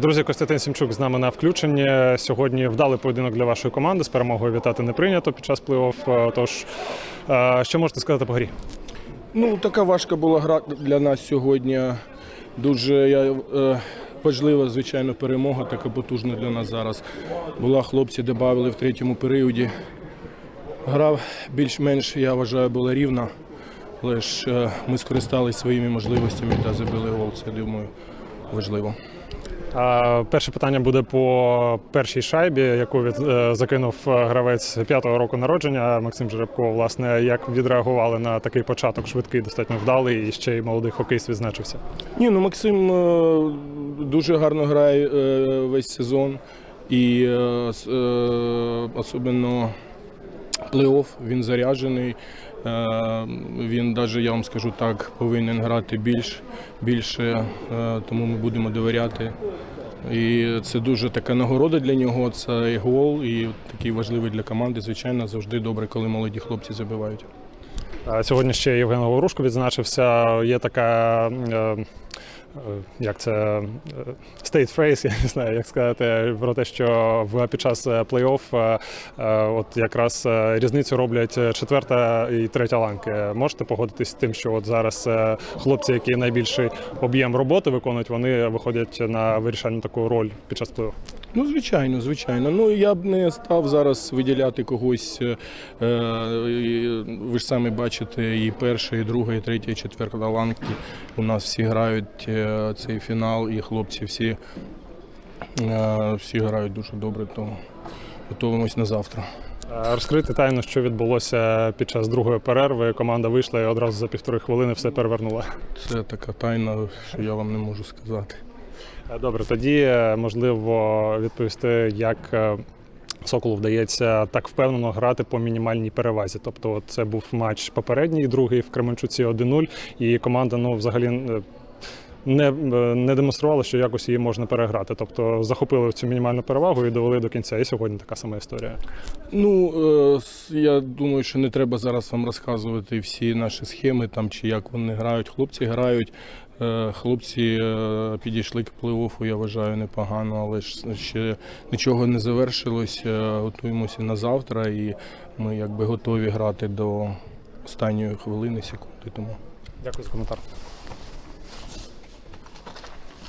Друзі, Костянтин Сімчук з нами на включенні. Сьогодні вдалий поєдинок для вашої команди. З перемогою вітати не прийнято під час плей-офф. Тож, що можете сказати по грі? Ну, така важка була гра для нас сьогодні. Дуже я, е, важлива, звичайно, перемога, така потужна для нас зараз. Була хлопці додали в третьому періоді. Гра більш-менш, я вважаю, була рівна. Але ж е, ми скористалися своїми можливостями та забили гол. Це, думаю, важливо. Перше питання буде по першій шайбі, яку від, е, закинув е, гравець п'ятого року народження Максим Жеребко. Власне, як відреагували на такий початок швидкий, достатньо вдалий, і ще й молодий хокеїст відзначився. Ні, ну Максим е, дуже гарно грає е, весь сезон. І е, е, особливо плей-офф, він заряджений. Е, Він навіть, я вам скажу так, повинен грати більш, більше, е, тому ми будемо довіряти. І це дуже така нагорода для нього. Це і гол, і такий важливий для команди. Звичайно, завжди добре, коли молоді хлопці забивають. Е, Сьогодні ще Євген Говорушко відзначився. Є така. Е, Як це е, state phrase, я не знаю, як сказати, про те, що в під час е, плей-офф от якраз різницю роблять четверта і третя ланки. Можете погодитись з тим, що от зараз хлопці, які найбільший об'єм роботи виконують, вони виходять на вирішальну таку роль під час плей-офф? Ну, звичайно, звичайно. Ну я б не став зараз виділяти когось. Ви ж самі бачите, і перша, і друга, і третя, і четверта ланки. У нас всі грають е, цей фінал, і хлопці всі, е, всі грають дуже добре, то готуємось на завтра. Е, Розкрити тайну, що відбулося під час другої перерви. Команда вийшла і одразу за півтори хвилини все перевернула. Це така тайна, що я вам не можу сказати. Добре, тоді можливо відповісти, як Соколу вдається так впевнено грати по мінімальній перевазі. Тобто, це був матч попередній, другий в Кременчуці 1-0, і команда ну взагалі. Не, е, не демонструвала, що якось її можна переграти. Тобто захопили цю мінімальну перевагу і довели до кінця. І сьогодні така сама історія. Ну, е, я думаю, що не треба зараз вам розказувати всі наші схеми там чи як вони грають. Хлопці грають. Е, Хлопці підійшли к плей-оффу, я вважаю, непогано, але ж ще нічого не завершилось. Готуємося на завтра і ми якби готові грати до останньої хвилини, секунди тому. Дякую за коментар.